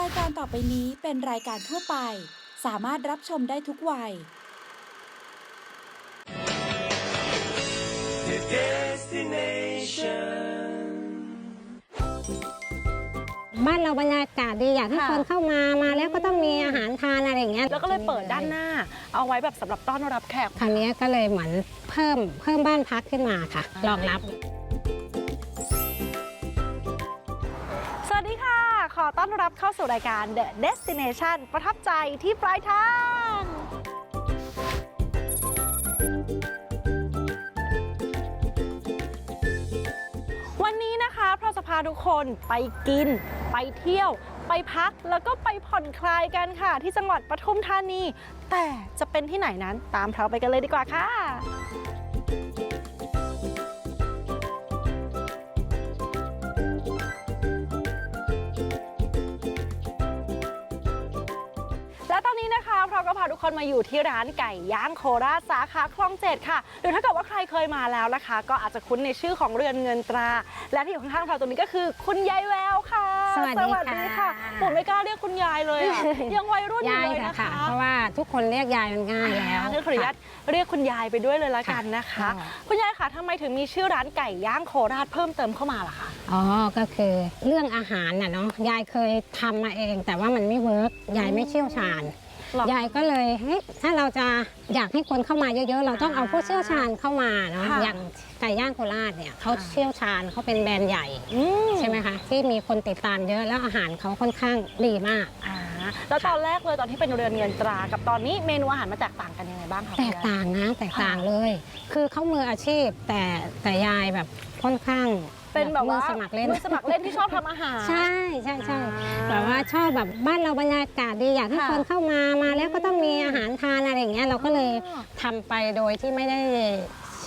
รายการต่อไปนี้เป็นรายการทั่วไป สามารถรับชมได้ทุกวัย The destination. บ้านเราบรรยากาศดีอยากให้ค่ะ คนเข้ามามาแล้วก็ต้องมีอาหารทานอะไรอย่างเงี้ยแล้วก็เลยเปิดด้านหน้า เอาไว้แบบสำหรับต้อนรับแขก คราวนี้ก็เลยเหมือนเพิ่มเพิ่มบ้านพักขึ้นมาค่ะอ่ารรองรับ อต้อนรับเข้าสู่รายการ The Destination ประทับใจที่ปลายทาง วันนี้นะคะเราจะพาทุกคนไปกิน ไปเที่ยว ไปพักแล้วก็ไปผ่อนคลายกันค่ะ ที่จังหวัดปทุมธานี แต่จะเป็นที่ไหนนั้นตามเราไปกันเลยดีกว่าค่ะ พาทุกคนมาอยู่ที่ร้านไก่ย่างโคราชสาขาคลองเจ็ดค่ะ หรือถ้าเกิดว่าใครเคยมาแล้วนะคะ ก็อาจจะคุ้นในชื่อของเรือนเงินตรา และที่อยู่ข้างๆเราตรงนี้ก็คือคุณยายแววค่ะ สวัสดีค่ะผมไม่กล้าเรียกคุณยายเลยอะยังวัยรุ่นอยู่ยายเลยค่ะนะค่ะคะ เพราะว่าทุกคนเรียกยายมันง่ายแล้วงั้นขออนุญาตเรียกคุณยายไปด้วยเลยละกันนะคะค่ะคุณยายค่ะทำไมถึงมีชื่อร้านไก่ย่างโคราชเพิ่มเติมเข้ามาล่ะคะอ๋อก็คือเรื่องอาหารน่ะเนาะยายเคยทำมาเอง แต่ว่ามันไม่เวิร์กยายไม่เชี่ยวชาญ หรอยายก็เลยเฮ้ยถ้าเราจะอยากให้คนเข้ามาเยอะๆ เราต้องเอาผู้เชี่ยวชาญเข้ามาเนาะค่ะอย่างไก่ย่างโคราชเนี่ยเขาเชี่ยวชาญเขาเป็นแบรนด์ใหญ่อืมใช่ไหมคะที่มีคนติดตามเยอะแล้วอาหารเขาค่อนข้างดีมาก อ่าแล้วตอนแรกเลยตอนที่เป็นเรือนเงินตรา กับตอนนี้เมนูอาหารมาแตกต่างกันยังไงบ้างคะแตคุณกยายต่างนะแตกต่างเลย คือเขามืออาชีพแต่แต่ยายแบบค่อนข้าง เป็นแบบว่ามือสมัครเล่น มือสมัครเล่นที่ชอบทำอาหาร ใช่ใช่ใช่อ่าแบบว่าชอบแบบบ้านเราบรรยากาศดีอยากให้ค่ะคนเข้ามามาแล้วก็ต้องมีอาหารทานอะไรอย่างเงี้ยเราก็เลยอ๋อ ทำไปโดยที่ไม่ได้เ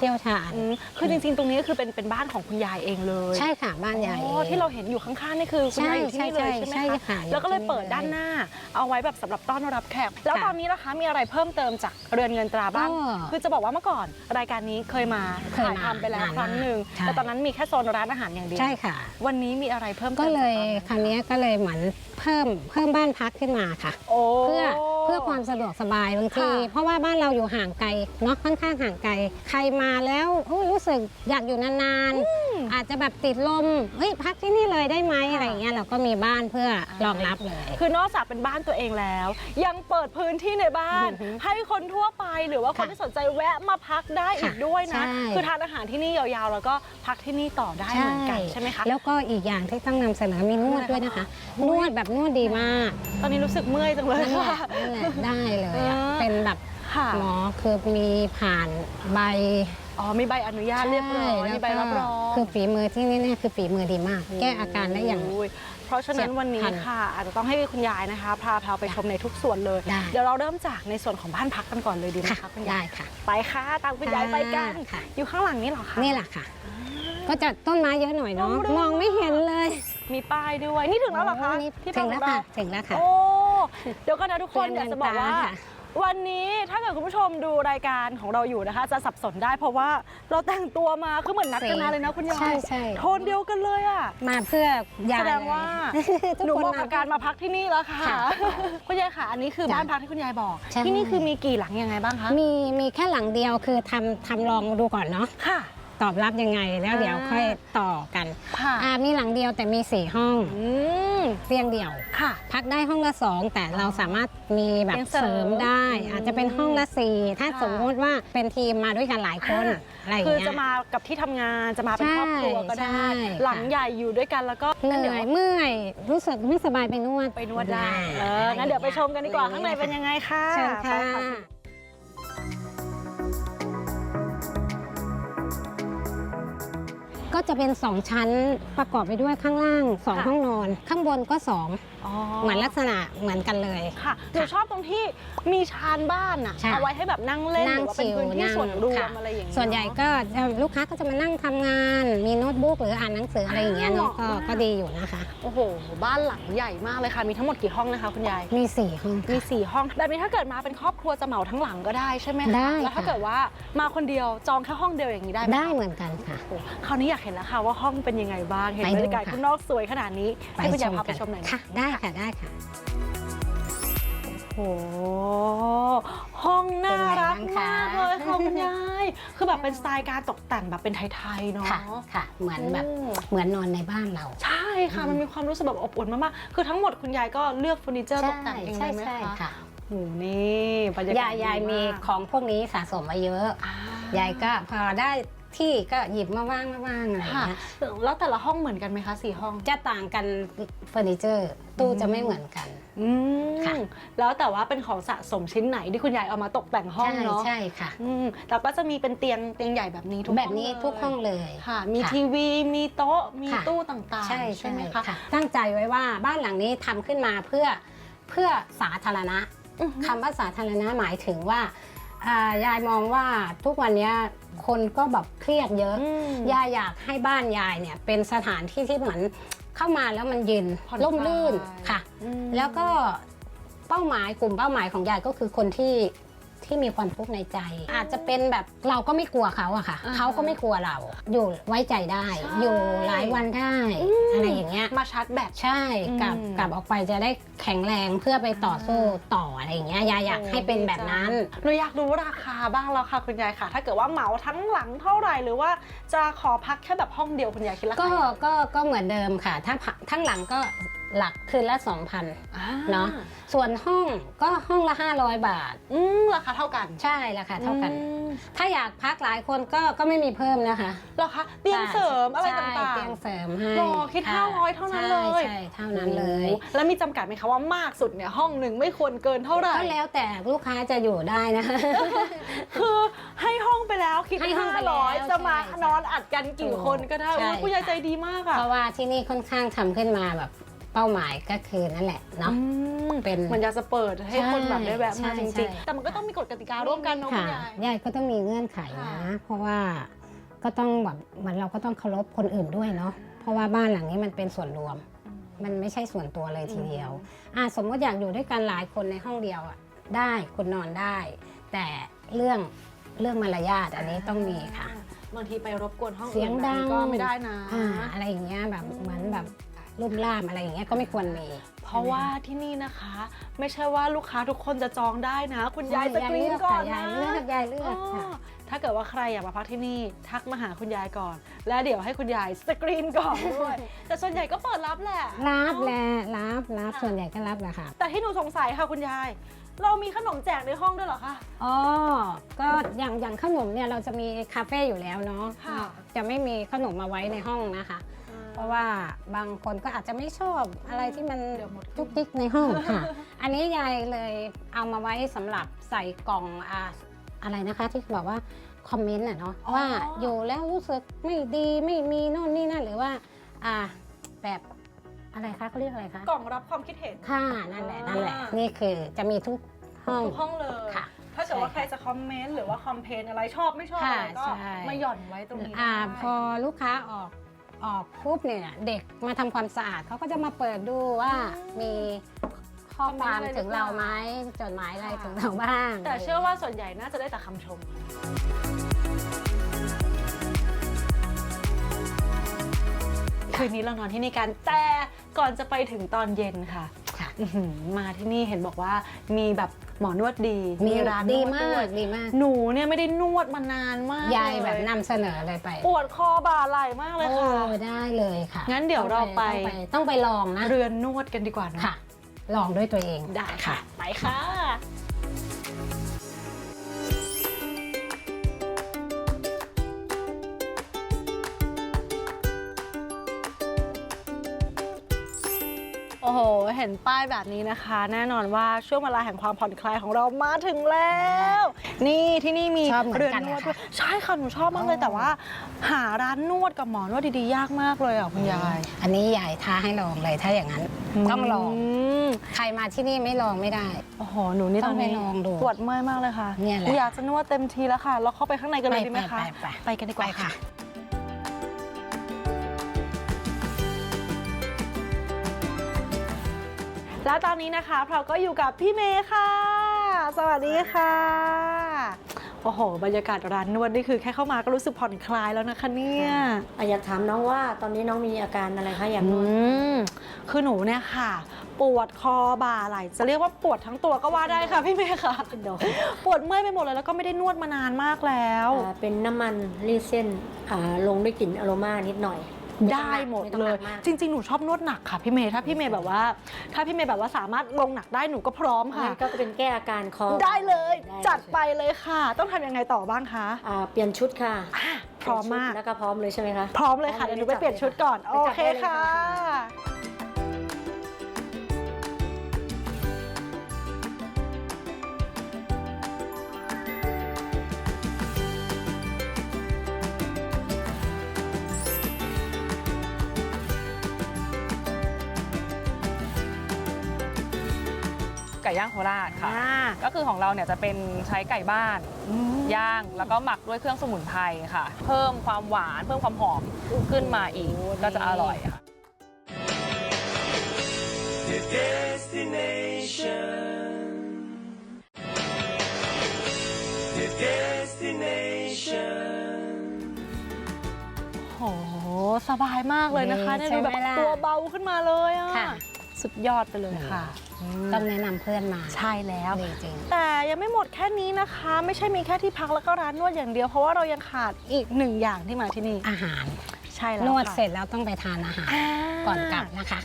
ชี่ยวชาญ อืมคือจริงๆ ตรงนี้ก็คือเป็นเป็นบ้านของคุณยายเองเลยใช่ค่ะบ้านใหญ่ อ๋อที่เราเห็นอยู่ข้างๆนี่คือคุณยายอยู่ที่นี่เลยใช่ใช่ไหมใช่คะค่ะแล้วก็เลยเปิดอยู่ที่นี่ด้านหน้า เอาไว้แบบสำหรับต้อนรับแขกแล้วค่ะตอนนี้นะคะมีอะไรเพิ่มเติมจากเรือนเงินตราบ้างก็คือจะบอกว่าเมื่อก่อนรายการนี้เคยมาเคยถ่ายมาทำไปแล้วนานครั้งหนึ่งใช่ แต่ตอนนั้นมีแค่โซนร้านอาหารอย่างเดียวใช่ค่ะ วันนี้มีอะไรเพิ่มติมก็เลยจากตอนนั้นคราวนี้ก็เลยเหมือนเพิ่มเพิ่มบ้านพักขึ้นมาค่ะ โอ้เพื่อ เพื่อความสะดวกสบายบางทีค่ะเพราะว่าบ้านเราอยู่ห่างไกลเนาะค่อนข้างห่างไกล ใครมาแล้วโอ้ยรู้สึกอยากอยู่นานๆ อาจจะแบบติดลมเฮ้ยพักที่นี่เลยได้ไหมอะไรอย่างเงี้ยเราก็มีบ้านเพื่อรองรับเลย คือนอกจากเป็นบ้านตัวเองแล้ว ยังเปิดพื้นที่ในบ้านอือหือให้คนทั่วไปหรือว่าคนค่ะที่สนใจแวะมาพักได้อีกค่ะด้วยนะใช่คือทานอาหารที่นี่ยาวๆ แล้วก็พักที่นี่ต่อได้เหมือนกันใช่ไหมคะแล้วก็อีกอย่างที่ต้องนำเสนอมีนวดด้วยนะคะ นวดแบบนวดดีมาก ตอนนี้รู้สึกเมื่อยจังเลยนั่นแหละค่ะนั่นแหละได้เลยอะเออเป็นแบบค่ะหมอคือมีผ่านใบอ๋อมีใบอนุญาตเรียบร้อยใช่มีใบรับรองคือฝีมือที่นี่เนี่ยคือฝีมือดีมาก แก้อาการได้อย่างโเพราะฉะนั้นวันนี้เฉียบพลันค่ะ อาจจะต้องให้คุณยายนะคะ พาเราไปชมในทุกส่วนเลย ได้ เดี๋ยวเราเริ่มจากในส่วนของบ้านพักกันก่อนเลยดีไหมค่ะคะคุณได้ยายค่ะ ไปค่ะตามคุณยายไปกันค่ะ อยู่ข้างหลังนี่เหรอคะ นี่แหละค่ะ ก็จะต้นไม้เยอะหน่อยเนาะร่มรื่น มองไม่เห็นเลยมีป้ายด้วยนี่ถึงแล้วเหรอคะโนี่ที่ถึพักงขแล้อวงเราค่ะ ถึงแล้วค่ะ โอ้ เดี๋ยวกันนะทุกคนเรีอยนยากจะบอกว่าเงินตาค่ะวันนี้ถ้าเกิดคุณผู้ชมดูรายการของเราอยู่นะคะ จะสับสนได้เพราะว่าเราแต่งตัวมาคือเหมือนนัดกันมาเลยนะคุณยายใช่ใช่โทนเดียวกันเลยอะมาเพื่อยายแสดงว่าทุกหนูคนเหมาะกับการมาพักที่นี่แล้วค่ะค่ะคุณยายค่ะอันนี้คือจ้ะบ้านพักที่คุณยายบอกใช่ที่นี่คือมีกี่หลังยังไงบ้างคะมีมีแค่หลังเดียวคือทำทำลองดูก่อนเนาะค่ะ ตอบรับยังไง แล้วเดี๋ยวอ่าค่อยต่อกันค่ะอ่ามีหลังเดียวแต่มีสี่ห้องอืมเตียงเดี่ยวค่ะ พักได้ห้องละสองแต่เราสามารถมีแบบเตียงเสริเสมริมได้อืมอาจจะเป็นห้องละสี่ถ้าค่ะสมมติว่าเป็นทีมมาด้วยกันหลายคนอ่าอะไรอย่างคือเงี้ยจะมากับที่ทำงานจะมาเป็นครอบครัวก็ได้ใช่ใช่หลังใหญ่อยู่ด้วยกันแล้วก็เหนื่ดี๋วอยเมื่อยรู้สึกไม่สบายไปนวดไปนวดได้เอองั้นเดี๋ยวไปชมกันดีกว่าข้างในเป็นยังไงค่ะเชิญค่ะ ก็จะเป็น 2 ชั้นประกอบไปด้วยข้างล่าง2ห้องนอน ข้างบนก็ 2 อ๋อเหมือนลักษณะเหมือนกันเลย ค่ะหนูชอบตรงที่มีชานบ้านอะใช่ เอาไว้ให้แบบนั่งเล่นหนั่งรือว่าเป็นชิลพื้นที่นั่งส่วนรวค่ะมอะไรอย่างเงี้ยส่วนใหญ่ก็จะลูกค้าก็จะมานั่งทำงาน มีโน้ตบุ๊กหรืออ่านหนังสืออะไรอย่างเงี้ยเนาะอ่าก็เหมาะมากก็ดีอยู่นะคะ โอ้โห บ้านหลังใหญ่มากเลยค่ะ มีทั้งหมดกี่ห้องนะคะคุณยาย มี 4 ห้อง มีค่ะสี่ห้องแบบนี้ถ้าเกิดมาเป็นครอบครัวจะเหมาทั้งหลังก็ได้ใช่ไหมคะได้แล้วถ้าค่ะ เกิดว่ามาคนเดียวจองแค่ห้องเดียวอย่างนี้ได้ไหมได้เหมือนกันค่ะ โอ้โหคราวนี้อยากเห็นแล้วค่ะว่าห้องเป็นยังไงบ้าง เห็นไปบรดูรยากาศค่ะข้างนอกสวยขนาดนี้ ให้คุณยายพาไปกันชมหน่อยนะค่ะ ได้ค่ะ ได้ค่ะ โอ้โหห้องน่ารักเป็นไงบ้างคะมากเลยค่ะคุณยาย คือแบบเป็นสไตล์การตกแต่งแบบเป็นไทยๆเนาะ ค่ะค่ะเหมือนแบบอืมเหมือนนอนในบ้านเรา ใช่ค่ะ มันมีความรู้สึกแบบอบอุ่นมากๆ คือทั้งหมดคุณยายก็เลือกเฟอร์นิเจอร์ตกแต่งเองเลใช่ยไหมใช่คะค่ะโอ้โหนี่บรรยากาศยายยายมีดีของพวกนี้สะสมมาเยอะอ่ยายก็พอได้ ที่ก็หยิบมาว่างมาว่างอะไรอย่างค่ะเงี้ยแล้วแต่ละห้องเหมือนกันไหมคะสี่ห้องจะต่างกันเฟอร์นิเจอร์ ตู้จะไม่เหมือนกัน อืมค่ะ แล้วแต่ว่าเป็นของสะสมชิ้นไหนที่คุณยายเอามาตกแต่งห้องใช่เนาะใช่ค่ะ อืมแล้วก็จะมีเป็นเตียงเตียงใหญ่แบบนี้ทุกแบบนี้ทุกห้องเลย ค่ะ มีค่ะทีวีมีโต๊ะมีค่ะ ตู้ต่างๆ ใช่ใช่ใช่ไหมคะค่ะตั้งใจไว้ว่าบ้านหลังนี้ทำขึ้นมาเพื่อเพื่อสาธารณะ อือฮึ คำว่าสาธารณะหมายถึงว่า อ่ายายมองว่าทุกวันเนี้ยคนก็แบบเครียดเยอะอืมยายอยากให้บ้านยายเนี่ยเป็นสถานที่ที่เหมือนเข้ามาแล้วมันเย็นผ่อนร่มรื่นคลายค่ะ อืม แล้วก็เป้าหมายกลุ่มเป้าหมายของยายก็คือคนที่ ที่มีความทุกข์ในใจ อาจจะเป็นแบบเราก็ไม่กลัวเขาอะค่ะ อ่าฮะ เขาก็ไม่กลัวเรา อยู่ไว้ใจได้ใช่อยู่หลายวันได้อืมอะไรอย่างเงี้ย มาชาร์จแบต ใช่กลับอืมกลับออกไปจะได้แข็งแรงเพื่อไปต่อสู้ต่ออะไรอย่างเงี้ยยายอยากให้เป็นแบบนั้น หนูอยากรู้ราคาบ้างแล้วค่ะคุณยายค่ะ ถ้าเกิดว่าเหมาทั้งหลังเท่าไหร่หรือว่าจะขอพักแค่แบบห้องเดียวคุณยายคิดราคาก็ยังไง ก็ก็เหมือนเดิมค่ะ ถ้าพักทั้งหลังก็ หลักคืนละ 2,000อ่าเนาะส่วนห้องก็ห้องละ 500 บาทอืมราคาเท่ากัน ใช่ราคาเท่ากันอืมถ้าอยากพักหลายคนก็ก็ไม่มีเพิ่มนะคะเหรอคะเตียงเสริมอะไรใช่ต่างๆเตียงเสริมให้หรอคิดะ500เท่านั้นเลยใช่ใช่เท่านั้นเลยโอ้โหแล้วมีจำกัดไหมคะว่ามากสุดเนี่ยห้องหนึ่งไม่ควรเกินเท่าไหร่ก็แล้วแต่ลูกค้าจะอยู่ได้นะคะคือให้ห้องไปแล้วคิดให้ห้องไปห้าแล้วร้อยจะมาใช่นอนอัดกันกี่คนก็ได้ใช่โอ้ยคุณยายใจดีมากอะเพราะว่าที่นี่ค่อนข้างทำขึ้นมาแบบ เป้าหมายก็คือนั่นแหละเนาะอืมเป็น มันอยากจะเปิดให้คนแบบได้แวะมาใช่จใช่ริงๆ แต่มันก็ต้องมีกฎกติการ่วมกันเนาะคุค่ะณยายยายก็ต้องมีเงื่อนไขนะค่ะเพราะว่าก็ต้องแบบเหมันเราก็ต้องเคารพคนอื่นด้วยเนาะ เพราะว่าบ้านหลังนี้มันเป็นส่วนรวม มันไม่ใช่ส่วนตัวเลยทีเดียว อะสมมติอยากอยู่ด้วยกันหลายคนในห้องเดียวอะได้คุณนอนได้ แต่เรื่องเรื่องมารยาทอันนี้ต้องมีค่ะบางทีไปรบกวนห้องเสียงดังอื่นแบบนี้ก็ไม่ได้นะอ่าอะไรอย่างเงี้ยแบบเหมือนแบบ รูปร่ามอะไรอย่างเงี้ยก็ไม่ควรมี เพราะว่าที่นี่นะคะ ไม่ใช่ว่าลูกค้าทุกคนจะจองได้นะ คุณยายใช่สกรีนก่อนยานะยเลือกยายเลือกค่ะอ๋อถ้าเกิดว่าใครอยากมาพักที่นี่ ทักมาหาคุณยายก่อน แล้วเดี๋ยวให้คุณยายสกรีนก่อนด้วยแต่ส่วนใหญ่ก็เปิดรับแหละ รับแหละรับรับส่วนใหญ่ก็รับแหละค่ะ แต่ที่หนูสงสัยค่ะคุณยาย เรามีขนมแจกในห้องด้วยเหรอคะอ๋อก็อย่างอย่างขนมเนี่ยเราจะมีคาเฟ่อยู่แล้วเนาะค่ะจะไม่มีขนมมาไว้ในห้องนะคะ เพราะว่าบางคนก็อาจจะไม่ชอบอะไรที่มันเดี๋ยวหมดจุกจิกในห้องค่ะ อันนี้ยายเลยเอามาไว้สำหรับใส่กล่องอ่าอะไรนะคะที่บอกว่าคอมเมนต์อะเนาะอ๋อว่าอยู่แล้วรู้สึกไม่ดีไม่มีโน่นนี่นั่นหรือว่าอ่าแบบอะไรคะเขาเรียกอะไรคะกล่องรับความคิดเห็นค่ะนั่นแหละนั่นแหละอ่านี่นี่คือจะมีทุกห้องทุกห้องเลยค่ะถ้าเกิดว่าใช่ใครจะคอมเมนต์หรือว่าคอมเพลนอะไรชอบไม่ชอบค่ะอะไรก็ใช่มาหย่อนไว้ตรงนี้อ่าได้พอลูกค้าออก ออกปุ๊บเนี่ยเด็กมาทำความสะอาดเขาก็จะมาเปิดดูว่ามีข้อความถึงเราไหมจดหมายอะไรถึงเราบ้างแต่เชื่อว่าส่วนใหญ่น่าจะได้แต่คำชม คืนนี้เรานอนที่นี่กันแต่ก่อนจะไปถึงตอนเย็นค่ะ ค่ะ อื้อหือมาที่นี่เห็นบอกว่ามีแบบหมอนวดดีมีร้านนดีวดมาด้วกดีมาก หนูเนี่ยไม่ได้นวดมานานมากยายเลแบบนำเสนอเลยไปปวดคอบ่าไหล่มากเลยโอ้ค่ะได้เลยค่ะงั้นเดี๋ยวเราไป ต้องต้องไปลองนะ เรือนนวดกันดีกว่านะค่ะ ลองด้วยตัวเอง ได้ค่ะ ไปค่ะ เห็นป้ายแบบนี้นะคะ แน่นอนว่าช่วงเวลาแห่งความผ่อนคลายของเรามาถึงแล้ว นี่ที่นี่มีชอบเหมือนเรือนกันนวดเหรอด้วยคะใช่ค่ะหนูชอบมากเลยอ๋อแต่ว่า หาร้านนวดกับหมอนวดดีๆ ยากมากเลยอะคุณยาย อันนี้ยายท้าให้ลองเลยถ้าอย่างนั้น ต้องลอง มใครมาที่นี่ไม่ลองไม่ได้ โอ้โห หนูนี่ต้องตนนี้ไปลองดูปวดเมื่อยมากเลยค่ะเนี่ยแหละอยากจะนวดเต็มทีแล้วค่ะ เราเข้าไปข้างในกันเลยดีไหมคะไปไป ไปกันดีกว่าไปค่ะค่ะ แล้วตอนนี้นะคะเราก็อยู่กับพี่เมย์ค่ะ สวัสดีค่ะ โอ้โห บรรยากาศร้านนวดนี่คือแค่เข้ามาก็รู้สึกผ่อนคลายแล้วนะคะเนี่ยอะอยากถามน้องว่าตอนนี้น้องมีอาการอะไรคะอยากอืนวดมคือหนูเนี่ยค่ะ ปวดคอบ่าไหล่จะเรียกว่าปวดทั้งตัวก็ว่าได้ค่ะพี่เมย์ค่ะ เดี๋ยวปวดเมื่อยไปหมดเลยแล้วก็ไม่ได้นวดมานานมากแล้ว อ่าเป็นน้ำมันรีดเส้นอ่าลงด้วยกลิ่นอโรมานิดหน่อย ได้หมดไต้องเลนัยกมากจริง ๆ หนูชอบนวดหนักค่ะพี่เมย์ถ้าพี่เมย์แบบว่า ถ้าพี่เมย์แบบว่าสามารถลงหนักได้หนูก็พร้อมค่ะ งั้นก็เป็นแก้อาการคอได้เลยได้จัดไปเลยค่ะ ต้องทำยังไงต่อบ้างคะอ่าเปลี่ยนชุดค่ะอะพร้อมมาก เปลี่ยนชุดแล้วก็พร้อมเลยใช่ไหมคะ พร้อมเลยค่ะเดี๋ยวหนูไปเปลี่ยนชุดก่อน โอเคค่ะ ย่างโคราชค่ะ อ่า ก็คือของเราเนี่ยจะเป็นใช้ไก่บ้านอืมย่างแล้วก็หมักด้วยเครื่องสมุนไพรค่ะ เพิ่มความหวานเพิ่มความหอมขึ้นมาอีกก็จะอร่อยค่ะ The destination. The destination. โหสบายมากเลยนะคะนี่เนี่ยดูแบบใช่ไหมล่ะตัวเบาขึ้นมาเลยอะ ค่ะ สุดยอดไปเลยค่ะ ต้องแนะนำเพื่อนมาใช่แล้ว ดีจริง แต่ยังไม่หมดแค่นี้นะคะ ไม่ใช่มีแค่ที่พักแล้วก็ร้านนวดอย่างเดียว เพราะว่าเรายังขาดอีกหนึ่งอย่างที่มาที่นี่อาหาร ใช่แล้วนวดค่ะเสร็จแล้วต้องไปทานอาหารอ่าก่อนกลับนะคะ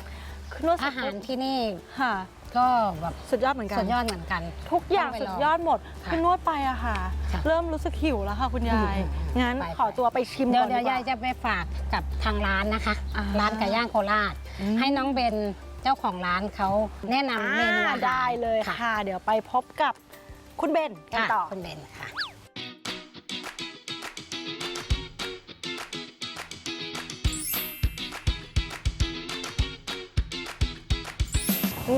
คือนวดเสร็อาจหารที่นี่ค่ะ ก็แบบสุดยอดเหมือนกัน สุดยอดเหมือนกัน ทุกอย่างต้องไปสุลดองยอดหมดค่ะคือนวดไปอะค่ะ ค่ะเริ่มรู้สึกหิวแล้วค่ะคุณยายอืมงั้นไป ขอตัวไปชิมเดี๋ยวก่อนเดี๋ยวดีกยายจะไปฝากกับทางร้านนะคะ อ่าร้านไก่ย่างโคราช อืม ให้น้องเบน เจ้าของร้านเขาแนะนำเมนูอาหารได้เลยค่ะเดี๋ยวไปพบกับคุณเบนกันค่ะต่อ คุณเบนค่ะ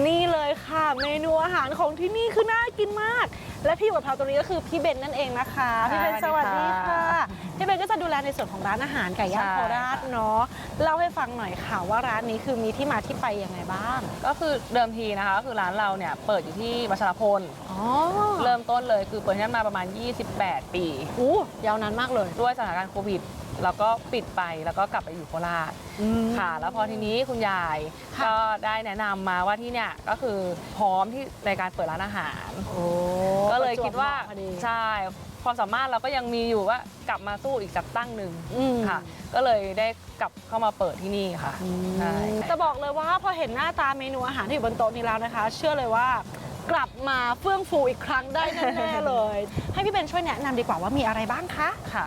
นี่เลยค่ะ เมนูอาหารของที่นี่คือน่ากินมาก และที่อยู่กับเราตรงนี้ก็คือพี่เบนนั่นเองนะคะ พี่เบนสสวัวัสสดีดีค่ะ ค่ะ พี่เบนก็จะดูแลในส่วนของร้านอาหารไก่ย่างใช่โคราชเนาะเล่าให้ฟังหน่อยค่ะว่าร้านนี้คือมีที่มาที่ไปยังไงบ้าง ก็คือเดิมทีนะคะก็คือร้านเราเนี่ยเปิดอยู่ที่วัชรพล อ๋อเริ่มต้นเลยคือเปิดที่นั่นมาประมาณ 28 ปี อู้ยาวนานมากเลย ด้วยสถานการณ์โควิดแล้วก็ปิดไปแล้วก็กลับไปอยู่โคราชค่ะ แล้วพอทีนี้คุณยายค่ะ ก็ได้แนะนำมาว่าที่เนี่ยก็คือพร้อมที่ในการเปิดร้านอาหาร โอ้ก็เลยคิดว่าประจบเหมะพอดี ใช่ ความสามารถเราก็ยังมีอยู่ว่ากลับมาสู้อีกสักตั้งหนึ่งอืมค่ะ ก็เลยได้กลับเข้ามาเปิดที่นี่ค่ะใช่จะบอกเลยว่าพอเห็นหน้าตาเมนูอาหารที่อยู่บนโต๊ะนี้แล้วนะคะ เชื่อเลยว่ากลับมาเฟื่องฟูอีกครั้งได้แน่ๆเลย ให้พี่เบนช่วยแนะนำดีกว่าว่ามีอะไรบ้างคะค่ะ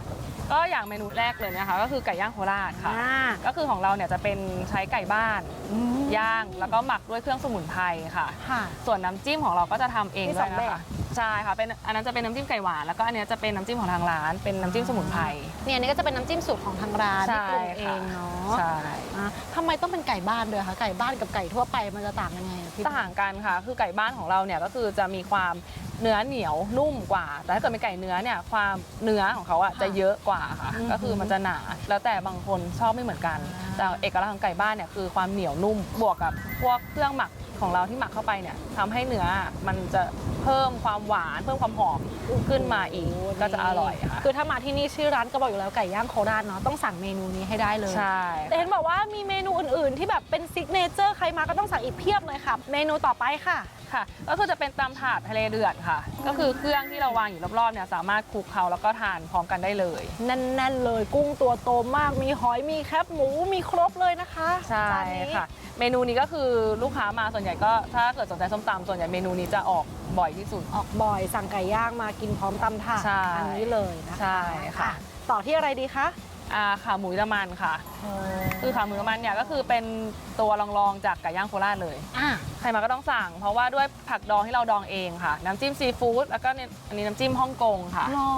ก็อย่างเมนูแรกเลยนะคะก็คือไก่ย่างโคราชค่ะอ่าก็คือของเราเนี่ยจะเป็นใช้ไก่บ้านอืมย่างแล้วก็หมักด้วยเครื่องสมุนไพรค่ะค่ะส่วนน้ำจิ้มของเราก็จะทำเองมีด้สวอยงนะแบบคะ ใช่ค่ะเป็นอันนั้นจะเป็นน้ำจิ้มไก่หวานแล้วก็อันเนี้ยจะเป็นน้ำจิ้มของทางร้าน เป็นน้ำจิ้มสมุนไพร เนี่ยอันนี่ก็จะเป็นน้ำจิ้มสูตรของทางร้านใช่ที่ปรุงเองเนาะใช่อะทำไมต้องเป็นไก่บ้านด้วยคะไก่บ้านกับไก่ทั่วไปมันจะต่างยังไงอะพี่ต่างกันค่ะ คือไก่บ้านของเราเนี่ยก็คือจะมีความเนื้อเหนียวนุ่มกว่า แต่ถ้าเกิดเป็นไก่เนื้อเนี่ยความเนื้อของเขาอะจะเยอะกว่าค่ะ ก็คือมันจะหนา แล้วแต่บางคนชอบไม่เหมือนกัน แต่เอกลักษณ์ของไก่บ้านเนี่ยคือความเหนียวนุ่มบวกกับ พวกเครื่องหมักของเราที่หมักเข้าไปเนี่ยทำให้เนื้อมันจะเพิ่มความหวาน เพิ่มความหอมขึ้นมาอีกก็จะอร่อยค่ะ คือถ้ามาที่นี่ชื่อร้านก็บอกอยู่แล้วไก่ย่างโคราชเนาะต้องสั่งเมนูนี้ให้ได้เลยใช่ แต่เห็นบอกว่ามีเมนูอื่นๆ ที่แบบเป็นซิกเนเจอร์ใครมาก็ต้องสั่งอีกเพียบเลยค่ะ เมนูต่อไปค่ะค่ะก็คือจะเป็นตำถาดทะเลเดือดค่ะ ก็คือเครื่องที่เราวางอยู่รอบๆเนี่ยสามารถคลุกเคล้าแล้วก็ทานพร้อมกันได้เลยแน่นๆเลยกุ้งตัวโตมากมีหอยมีแคบหมูมีครบเลยนะคะใช่จานนี้ค่ะ เมนูนี้ก็คือลูกค้ามาส่วนใหญ่ก็ถ้าเกิดสนใจส้มตำส่วนใหญ่เมนูนี้จะออกบ่อยที่สุด ออกบ่อยสั่งไก่ย่างมากินพร้อมตำถาดใช่อันี้เลยนะคะใช่ค่ะ ต่อที่อะไรดีคะ อ่าขาหมูน้ำมันค่ะ คือขาหมูน้ำมันเนี่ยก็คือเป็นตัวรองๆจากไก่ย่างโคราชเลย อะใครมาก็ต้องสั่ง เพราะว่าด้วยผักดองที่เราดองเองค่ะ น้ำจิ้มซีฟู้ดแล้วก็เนี่ยอันนี้น้ำจิ้มฮ่องกงค่ะ หรอ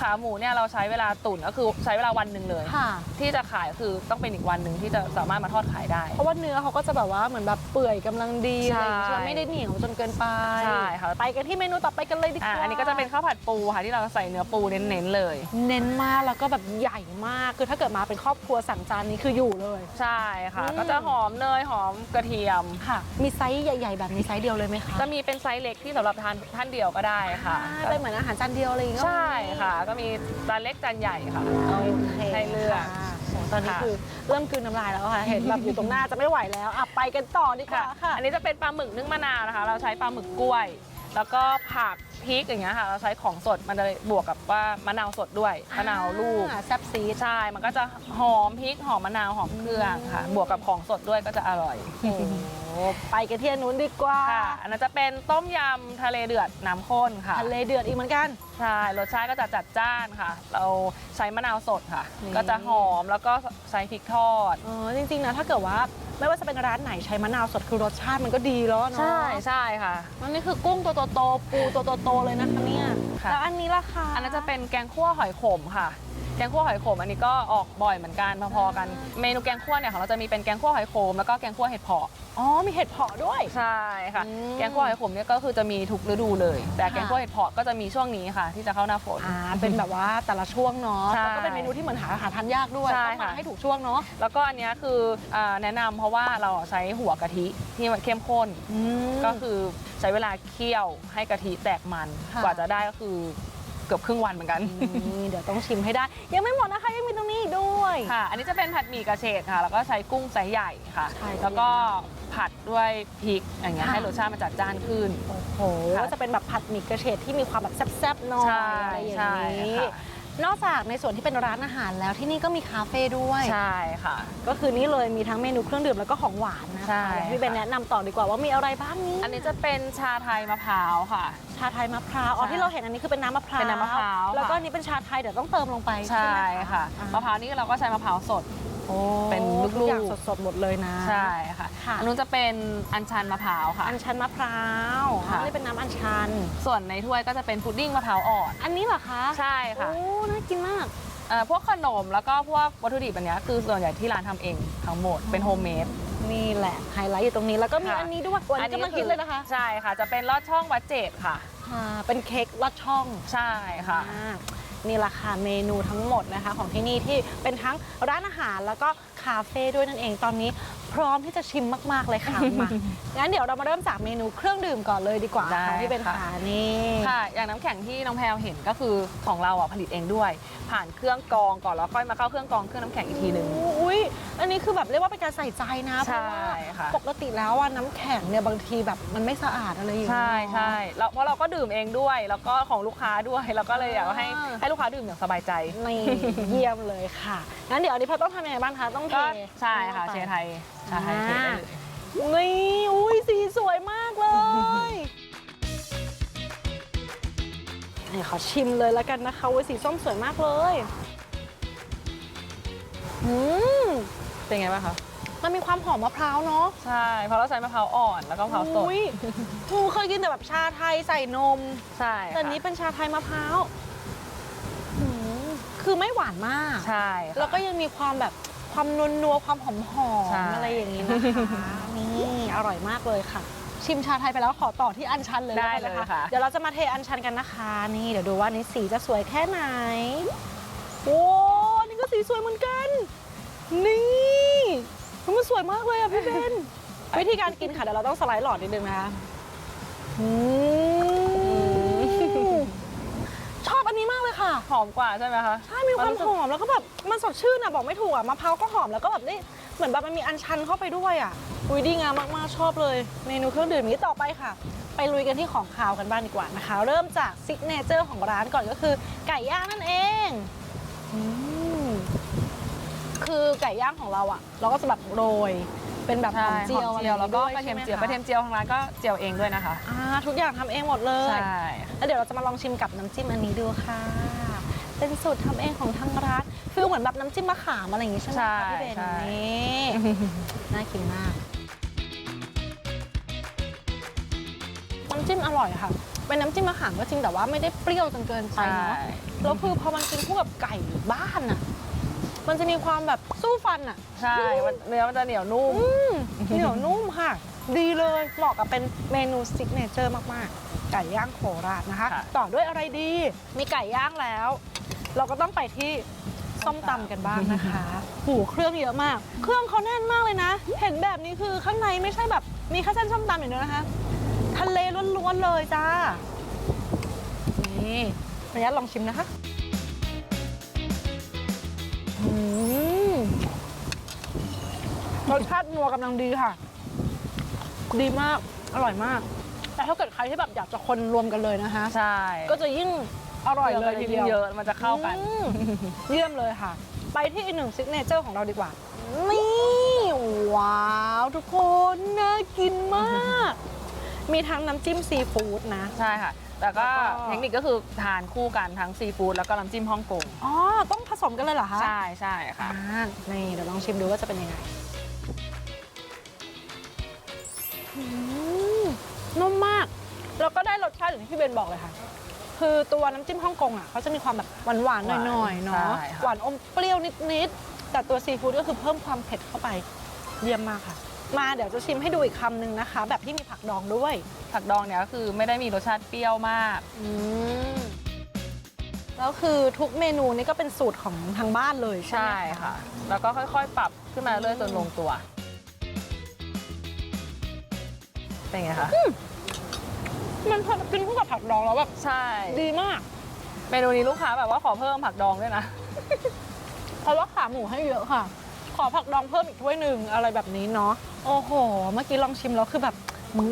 ขาหมูเนี่ยเราใช้เวลาตุ๋นก็คือใช้เวลาวันหนึ่งเลย ค่ะ ที่จะขายคือต้องเป็นอีกวันหนึ่งที่จะสามารถมาทอดขายได้ เพราะว่าเนื้อเขาก็จะแบบว่าเหมือนแบบเปื่อยกำลังดีอะไรอย่างเงี้ยใช่ใช่ไหมไม่ได้เหนียวจนเกินไปใช่ค่ะ ไปกันที่เมนูต่อไปกันเลยดีกอ่าว่าอันนี้ก็จะเป็นข้าวผัดปูค่ะที่เราใส่เนื้อปูเน้นๆเลย เน้นมากแล้วก็แบบใหญ่มาก คือถ้าเกิดมาเป็นครอบครัวสั่งจานนี้คืออยู่เลย ใช่ค่ะ อืม ก็จะหอมเนยหอมกระเทียม ค่ะ มีไซส์ใหญ่ๆ แบบนี้ไซส์เดียวเลยไหมคะจะมีเป็นไซส์เล็กที่สำหรับทานท่านเดียวก็ได้ค่ะ อ่าเป็นเหมือนอาหารจานเดียวอะไรอย่างเงี้ยใช่ค่ะ ก็มีจานเล็กจานใหญ่ค่ะ โอเคให้เลือกค่ะโอ้ตอนนี้ค่ะ คือเริ่มกลืนน้ำลายแล้วค่ะ เห็นแบบอยู่ตรงหน้าจะไม่ไหวแล้วอะไปกันต่อดีกว่าค่ะ อันนี้จะเป็นปลาหมึกนึ่งมะนาวนะคะ เราใช้ปลาหมึกกล้วย แล้วก็ผักพริกอย่างเงี้ยค่ะ เราใช้ของสดมันจะบวกกับว่ามะนาวสดด้วยมะนาวลูกอ่าแซ่บซีด ใช่ มันก็จะหอมพริกหอมมะนาวหอมเครื่องค่ะ บวกกับของสดด้วยก็จะอร่อยโอ้โหไปกันที่อันนู้นดีกว่า ค่ะ อันนั้นจะเป็นต้มยำทะเลเดือดน้ำข้นค่ะ ทะเลเดือดอีกเหมือนกัน ใช่ รสชาติก็จะจัดจ้านค่ะ เราใช้มะนาวสดค่ะ นี่ ก็จะหอมแล้วก็ใช้พริกทอด เออจริงๆนะถ้าเกิดว่า ไม่ว่าจะเป็นร้านไหนใช้มะนาวสดคือรสชาติมันก็ดีแล้วเนาะใช่ใช่ค่ะอันนี้คือกุ้งตัวโตๆปูตัวโตๆเลยนะคะเนี่ยค่ะแล้วอันนี้ล่ะคะอันนั้นจะเป็นแกงคั่วหอยขมค่ะ แกงคั่วหอยขมอันนี้ก็ออกบ่อยเหมือนกันพอๆกัน เมนูแกงคั่วเนี่ยของเราจะมีเป็นแกงคั่วหอยขมแล้วก็แกงคั่วเห็ดเผาะอ๋อมีเห็ดเผาะด้วยใช่ค่ะอืมแกงคั่วหอยขมเนี่ยก็คือจะมีทุกฤดูเลย แต่ค่ะแกงคั่วเห็ดเผาะก็จะมีช่วงนี้ค่ะ ที่จะเข้าหน้าฝนอ่าเป็นแบบว่าแต่ละช่วงเนาะใช่แล้วก็เป็นเมนูที่เหมือนหาหาทานยากด้วยใช่ต้องมาค่ะให้ถูกช่วงเนาะแล้วก็อันเนี้ยคืออ่าแนะนำเพราะว่าเราใช้หัวกะทิที่มันเข้มข้นก็คือใช้เวลาเคี่ยวให้กะทิแตกมันค่ะกว่าจะได้ก็คือเกือบครึ่งวันเหมือนกันนี่เดี๋ยวต้องชิมให้ได้ ยังไม่หมดนะคะ ยังมีตรงนี้อีกด้วย ค่ะ อันนี้จะเป็นผัดหมี่กระเฉดค่ะ แล้วก็ใช้กุ้งไซส์ใหญ่ค่ะ ใช่ แล้วก็ผัดด้วยพริกอย่างเงี้ยค่ะ ให้รสชาติมันจัดจ้านขึ้น โอ้โหค่ะก็จะเป็นแบบผัดหมี่กระเฉดที่มีความแบบแซ่บๆหน่อยใช่อะไรอย่างใช่นี้ค่ะ นอกจากในส่วนที่เป็นร้านอาหารแล้วที่นี่ก็มีคาเฟ่ด้วย ใช่ค่ะ ก็คือนี่เลยมีทั้งเมนูเครื่องดื่มแล้วก็ของหวานนะคะใช่เดี๋ยวพี่เบนค่ะแนะนำต่อดีกว่าว่ามีอะไรบ้างนี้อันนี้จะเป็นชาไทยมะพร้าวค่ะ ชาไทยมะพร้าวอ๋อใช่ที่เราเห็นอันนี้คือเป็นน้ำมะพร้าวเป็นน้ำมะพร้าวแล้วก็ค่ะ อันนี้เป็นชาไทยเดี๋ยวต้องเติมลงไปใช่ไหม ค่ะอ่มะพร้าวนี่เราก็ใช้มะพร้าวสดโอ้ เป็นลูกๆทุอย่างสดๆหมดเลยนะใช่ค่ะค่ะ อันนู้นจะเป็นอัญชันมะพร้าวค่ะ อันชันมะพร้าวค่ะ อันนี้เป็นน้ำอัญชัน ส่วนในถ้วยก็จะเป็นพุดดิ้งมะพร้าวอ่อน อันนี้เหรอคะใช่ค่ะ โอ้น่ากินมาก เอ่อพวกขนมแล้วก็พวกวัตถุดิบอันเนี้ยคือส่วนใหญ่ที่ร้านทำเองทั้งหมดเป็นโฮมเมด นี่แหละไฮไลท์อยู่ตรงนี้แล้วก็มีค่ะ อันนี้ด้วยวันนี้กำลังฮิตเลยนะคะใช่ค่ะ จะเป็นลอดช่องวัดเจดค่ะอ่าเป็นเค้กลอดช่องใช่ค่ะ อ่า นี่ราคาเมนูทั้งหมดนะคะของที่นี่ที่เป็นทั้งร้านอาหารแล้วก็คาเฟ่ด้วยนั่นเองตอนนี้ พร้อมที่จะชิมมาก ๆ เลยค่ะมางั้นเดี๋ยวเรามาเริ่มจากเมนูเครื่องดื่มก่อนเลยดีกว่าได้ค่ะที่เป็นค่ะขานี่ค่ะ อย่างน้ำแข็งที่น้องแพลวเห็นก็คือของเราอะผลิตเองด้วย ผ่านเครื่องกรองก่อนแล้วค่อยมาเข้าเครื่องกรองเครื่องน้ำแข็งอีกทีหนึ่ง อุ้ยอันนี้คือแบบเรียกว่าเป็นการใส่ใจนะเพใช่ราะว่าค่ะ ปกติแล้วอะน้ำแข็งเนี่ยบางทีแบบมันไม่สะอาดอะไรอย่างเงี้ย ใช่ใช่แล้วเพราะเราก็ดื่มเองด้วย แล้วก็ของลูกค้าด้วยเราก็เลยอยากให้อ่า ให้ลูกค้าดื่มอย่างสบายใจ นี่ เยี่ยมเลยค่ะงั้นเดี๋ยวอันนี้พอต้องทำยังไงบ้างคะต้องเทก็ใช่ค่ะลงเชไปไทย ชาไทยเทได้เลยนี่อุ้ยสีสวยมากเลยนี่ขอชิมเลยแล้วกันนะคะอุ้ยสีส้มสวยมากเลยอืมเป็นไงบ้างคะ มันมีความหอมมะพร้าวเนาะใช่ เพราะเราใช้มะพร้าวอ่อนแล้วก็มะพร้าวสด อุ้ยหนูเคยกินแต่แบบชาไทยใส่นม ใช่แต่อันนี้เป็นชาไทยมะพร้าวอืมคือไม่หวานมาก ใช่ค่ะแล้วก็ยังมีความแบบ ความนวลนัวๆความหอมหอใช่มอะไรอย่างนี้นะคะนี่อร่อยมากเลยค่ะ ชิมชาไทยไปแล้วขอต่อที่อัญชันเลยได้แวกันเลยนะคะค่ะ เดี๋ยวเราจะมาเทอัญชันกันนะคะ นี่เดี๋ยวดูว่านี่สีจะสวยแค่ไหนโอ้นี่ก็สีสวยเหมือนกัน นี่มันสวยมากเลยอะพี่เบน วิธีการกินค่ะเดี๋ยวเราต้องสไลด์หลอดนิดนึงนะคะอืมชอบอันนี้มากเลยค่ะ หอมกว่าใช่ไหมคะใช่มีความหอมแล้วก็แบบมันสดชื่นอะบอกไม่ถูกอะมะพร้าวก็หอมแล้วก็แบบนี่เหมือนแบบมันมีอัญชันเข้าไปด้วยอะอุ้ยดีงามมากๆชอบเลยเมนูเครื่องดื่มนี้ต่อไปค่ะ ไปลุยกันที่ของคาวกันบ้างดีกว่านะคะ เริ่มจากซิกเนเจอร์ของร้านก่อนก็คือ ไก่ย่างนั่นเองอืมคือไก่ย่างของเราอะ เราก็จะแบบโรยเป็นแบบหใช่อมเจียวหอมเจียวอไอางแล้วงี้ก็ด้วยกระเทียมเจียวใช่กระไหเทียมเจียวทางร้านก็นะคะเจียวเองด้วยนะคะอ่าทุกอย่างทำเองหมดเลยใช่แล้วเดี๋ยวเราจะมาลองชิมกับน้ำจิ้มอันนี้ดูค่ะ เป็นสูตรทำเองของทางร้านฟีลเหมือนแบบน้ำจิ้มมะขามอะไรอย่างงี้ใช่ไหมใช่คะพี่เบนใช่ นี่น่ากินมากน้ำจิ้มอร่อยค่ะ เป็นน้ำจิ้มมะขามก็จริงแต่ว่าไม่ได้เปรี้ยวจนเกินไปใช่ เนาะแล้วคือพอมันกินคู่กับไก่บ้านอะมันจะมีความแบบสู้ฟันอะ ใช่มันเนื้อมันจะเหนียวนุ่ม อืมเหนียวนุ่มค่ะ ดีเลยเหมาะกับเป็นเมนูซิกเนเจอร์มาก ๆ ไก่ย่างโคราชนะคะ ค่ะ ต่อด้วยอะไรดี มีไก่ย่างแล้ว เราก็ต้องไปที่ส้มตำกันบ้างนะคะหูเครื่องเยอะมาก เครื่องเขาแน่นมากเลยนะ เห็นแบบนี้คือข้างในไม่ใช่แบบมีแค่เส้นส้มตำอย่างเดียวนะคะ ทะเลล้วนๆเลยจ้า นี่ระยะลองชิมนะคะอืมรสชาตินัวกำลังดีค่ะ ดีมาก อร่อยมาก แต่ถ้าเกิดใครที่แบบอยากจะคนรวมกันเลยนะคะ ใช่ก็จะยิ่งอร่อยเลยทีเดียวเยอะมันจะเข้ากัน อืมเยี่ยมเลยค่ะ ไปที่อีกหนึ่งซิกเนเจอร์ของเราดีกว่า นี่ ว้าวทุกคนน่ากินมาก มีทั้งน้ำจิ้มซีฟู้ดนะ ใช่ค่ะแต่ก็แล้วก็ เทคนิคก็คือทานคู่กันทั้งซีฟู้ดแล้วก็น้ำจิ้มฮ่องกงอ๋อ ต้องผสมกันเลยเหรอคะ ใช่ใช่ค่ะ อ่านี่เดี๋ยวลองชิมดูว่าจะเป็นยังไงอืม นุ่มมาก แล้วก็ได้รสชาติอย่างที่พี่เบนบอกเลยค่ะ คือตัวน้ำจิ้มฮ่องกงอะเขาจะมีความแบบหวานๆหน่อยๆเนาะใช่ค่ะ หวานอมเปรี้ยวนิดๆแต่ตัวซีฟู้ดก็คือเพิ่มความเผ็ดเข้าไปเยี่ยมมากค่ะ มาเดี๋ยวจะชิมให้ดูอีกคำหนึ่งนะคะ แบบที่มีผักดองด้วยผักดองเนี่ยก็คือไม่ได้มีรสชาติเปรี้ยวมาก อืมแล้วคือทุกเมนูนี่ก็เป็นสูตรของทางบ้านเลยใช่ไหม ใช่ค่ะ แล้วก็ค่อยๆ ปรับขึ้นมาเรื่อยๆจนลงตัว เป็นไงคะ มันกินคู่กับผักดองแล้วแบบใช่ ดีมาก เมนูนี้ลูกค้าแบบว่าขอเพิ่มผักดองด้วยนะ เพราะว่าขาหมูให้เยอะค่ะ ขอผักดองเพิ่มอีกถ้วยหนึ่งอะไรแบบนี้เนาะ โอ้โห เมื่อกี้ลองชิมแล้วคือแบบ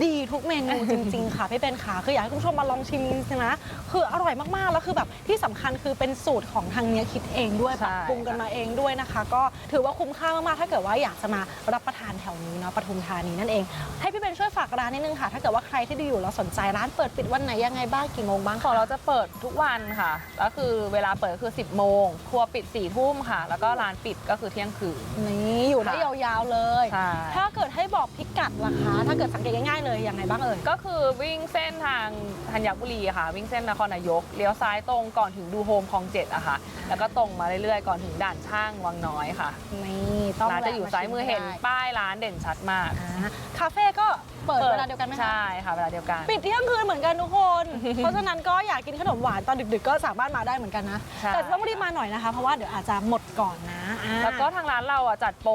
ดีทุกเมนูจริง ๆ ค่ะพี่เป็นขาคืออยากให้คุณผู้ชมมาลองชิมจริงๆนะคืออร่อยมากๆแล้วคือแบบที่สำคัญคือเป็นสูตรของทางเนี้ยคิดเองด้วยใช่ปรับปรุงกันมาเองด้วยนะคะ ก็ถือว่าคุ้มค่ามากๆถ้าเกิดว่าอยากจะมารับประทานแถวนี้เนาะปทุมธานีนั่นเอง ให้พี่เป็นช่วยฝากร้านนิดนึงค่ะ ถ้าเกิดว่าใครที่ดูอยู่แล้วสนใจร้านเปิดปิดวันไหนยังไงบ้างกี่โมงบ้างของคะเราจะเปิดทุกวันค่ะ ก็คือเวลาเปิดก็คือ 10 โมง ครัวปิด4ทุ่มค่ะ แล้วก็ร้านปิดก็คือเที่ยงคืน นี่อยู่ได้ค่ะยาวๆเลย ใช่ ถ้าเกิดให้บอกพิกัดล่ะคะ ถ้าเกิดสังเกตง่ายๆเลยยังไงบ้างเอ่ย ก็คือวิ่งเส้นทางธัญบุรีค่ะ วิ่งเส้นนครนายกเลี้ยวซ้ายตรงก่อนถึงดูโฮมคลองเจ็ดอะค่ะ แล้วก็ตรงมาเรื่อยๆ ก่อนถึงด่านช่างวังน้อยค่ะนี่ต้องร้านจะอยู่ซ้ายมือเห็นได้ป้ายร้านเด่นชัดมาก อ่าคาเฟ่ก็ เปิดเวลาเดียวกันไหมคะ ใช่ค่ะ เวลาเดียวกัน ปิดเที่ยงคืนเหมือนกันทุกคน เพราะฉะนั้นก็อยากกินขนมหวานตอนดึกๆ ก็สามารถมาได้เหมือนกันนะ ใช่ แต่ต้องรีบมาหน่อยนะคะ เพราะว่าเดี๋ยวอาจจะหมดก่อนนะอ่า แล้วก็ทางร้านเราอะจัดโปร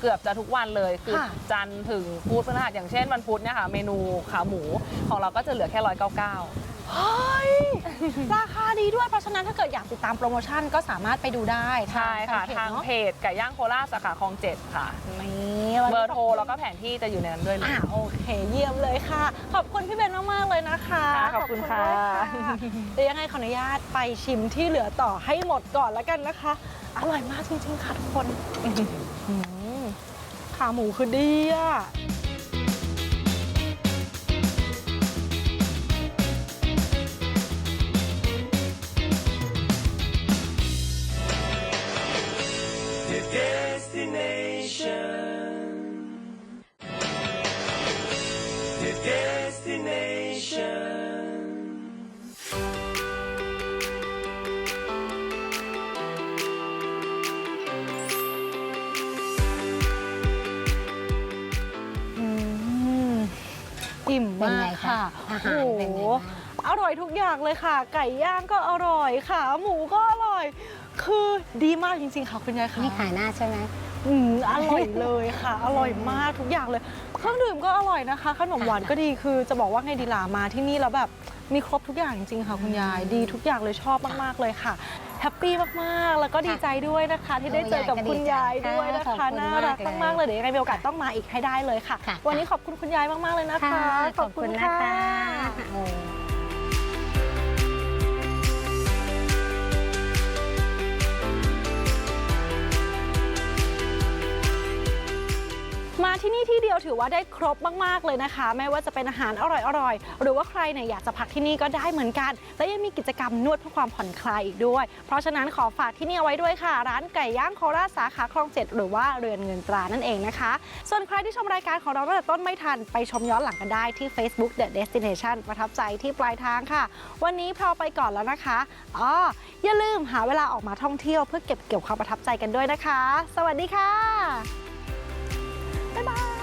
เกือบจะทุกวันเลยคือค่ะจันทร์ถึงพุธพฤหัสอย่างเช่นวันพุธเนี่ยค่ะเมนูขาหมูของเราก็จะเหลือแค่ร้อยเก้าเก้า เฮ้ย ราคาดีด้วย เพราะฉะนั้นถ้าเกิดอยากติดตามโปรโมชั่นก็สามารถไปดูได้ใช่ค่ะแฟนเพจทางเนอะเพจไก่ย่างโคราชสาขาคลองเจ็ดค่ะ นี่วันเบนี้อร์โทรแล้วก็แผนที่จะอยู่ในนั้นด้วยเลย อ่าโอเค เยี่ยมเลยค่ะ ขอบคุณพี่เบนมาก ๆ เลยนะคะค่ะขอบคุณค่ะด้วยเดี๋ยวยังไงขออนุญาตไปชิมที่เหลือต่อให้หมดก่อนแล้วกันนะคะ อร่อยมากจริง ๆ ค่ะทุกคน อืมขาหมูคือดีอะ หารเป็นไงโอ้โหบ้างอร่อยทุกอย่างเลยค่ะ ไก่ย่างก็อร่อยขาหมูก็อร่อย คือดีมากจริงๆค่ะคุณยายค่ะ ไม่ขายหน้าใช่ไหม อืมอร่อยเลยค่ะ อร่อยมากทุกอย่างเลย เครื่องดื่มก็อร่อยนะคะ ขนมหวานก็ดีคือจะบอกว่าไงดีล่ะมาที่นี่แล้วแบบมีครบทุกอย่างจริงๆค่ะคุณยายดีทุกอย่างเลยชอบมากๆเลยค่ะ แฮปปี้มากๆ แล้วก็ดีใจด้วยนะคะ ที่ได้เจอกับคุณยายด้วยนะขอบคะคุณน่ารักมากเลยมากๆเลยเดี๋ยวยังไงมีโอกาสต้องมาอีกให้ได้เลยค่ะค่ะวันนี้ขอบคุณคุณยายมากๆเลยนะคะ ขอบคุณนะคะ มาที่นี่ที่เดียวถือว่าได้ครบมาก ๆ เลยนะคะ ไม่ว่าจะเป็นอาหารอร่อยๆ หรือว่าใครเนี่ยอยากจะพักที่นี่ก็ได้เหมือนกัน และยังมีกิจกรรมนวดเพื่อความผ่อนคลายอีกด้วย เพราะฉะนั้นขอฝากที่นี่เอาไว้ด้วยค่ะ ร้านไก่ย่างโคราชสาขาคลองเจ็ดหรือว่าเรือนเงินตรานั่นเองนะคะ ส่วนใครที่ชมรายการของเราตั้งแต่ต้นไม่ทันไปชมย้อนหลังกันได้ที่ Facebook The Destination ประทับใจที่ปลายทางค่ะ วันนี้พราไปก่อนแล้วนะคะอ๋ออย่าลืมหาเวลาออกมาท่องเที่ยวเพื่อเก็บเกี่ยวความประทับใจกันด้วยนะคะ สวัสดีค่ะ Bye bye.